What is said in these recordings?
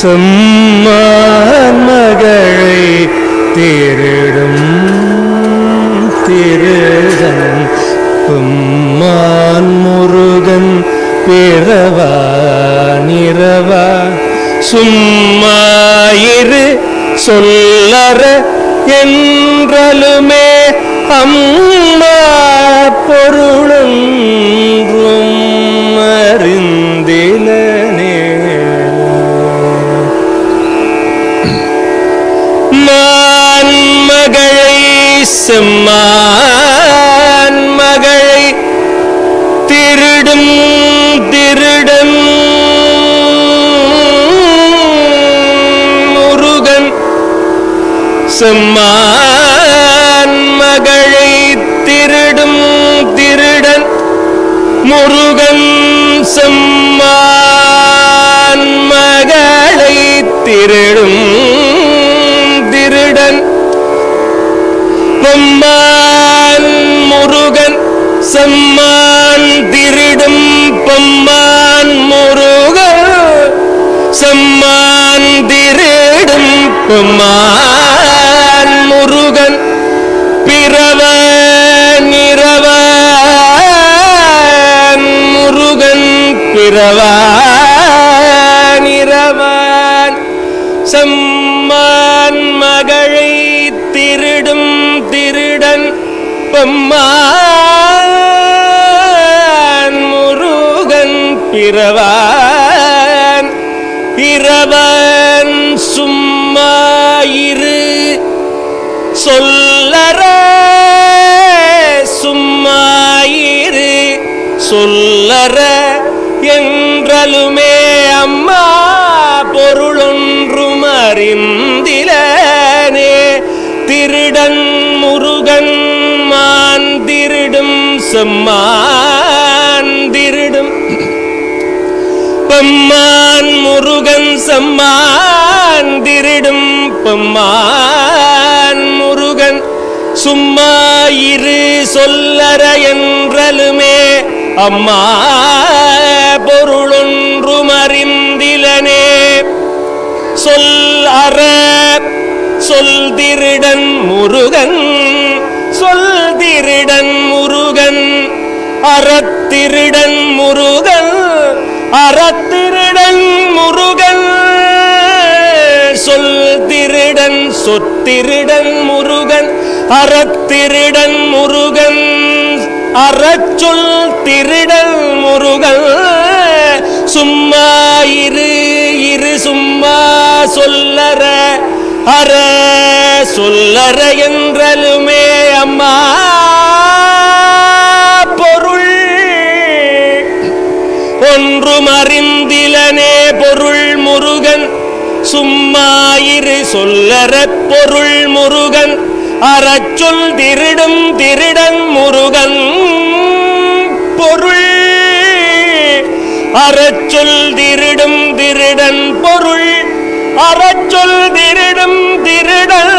செம்மான் மகளை திருடும் திருடன் பெம்மான் முருகன் பிறவா நிறவா. சும்மாயிரு சொல்லற என்றலுமே அம்மா பொருளும் மான் மகளை செம்மான் மகளை திருடும் திருடன் முருகன். செம்மான் மகளை திருடும் திருடன் முருகன். செம்மான் மகளை திருடும் திருடன். பொம்மான் முருகன் சம்மான் திருடும் பொம்மான் முருகன் சம்மான் திருடும் பொம்மான் முருகன். பிறவ நிறவ முருகன் பிறவ நிறவன் செம்மான் பொம்மான் முருகன் பிறவான். பிறவன் சும்மாயிரு சொல்லற சும்மாயிரு சொல்லற என்றலுமே செம்மான் திருடும். பெம்மான் முருகன் செம்மான் திருடும். பெம்மான் முருகன் சும்மா இரு சொல்லற என்றலுமே. அம்மா பொருளொன்றும் அறிந்திலனே. சொல் அற சொல் திருடன் முருகன் அறத்திருடன் முருகன் அறத்திருடன் முருகன். சொல் திருடன் சொத்திருடன் முருகன் அறத்திருடன் முருகன். அறச்சொல் திருடன் முருகன். சும்மா இரு இரு சும்மா சொல்லற அற சொல்லற என்றலும் சொல்லற பொருள் முருகன் அறச்சொல் திருடும் திருடன் முருகன். பொருள் அறச்சொல் திருடும் திருடன் பொருள் அறச்சொல் திருடும் திருடன்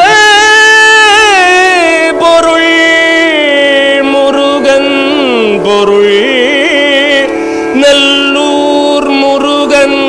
பொருள். முருகன் பொருள் நல்லூர் முருகன்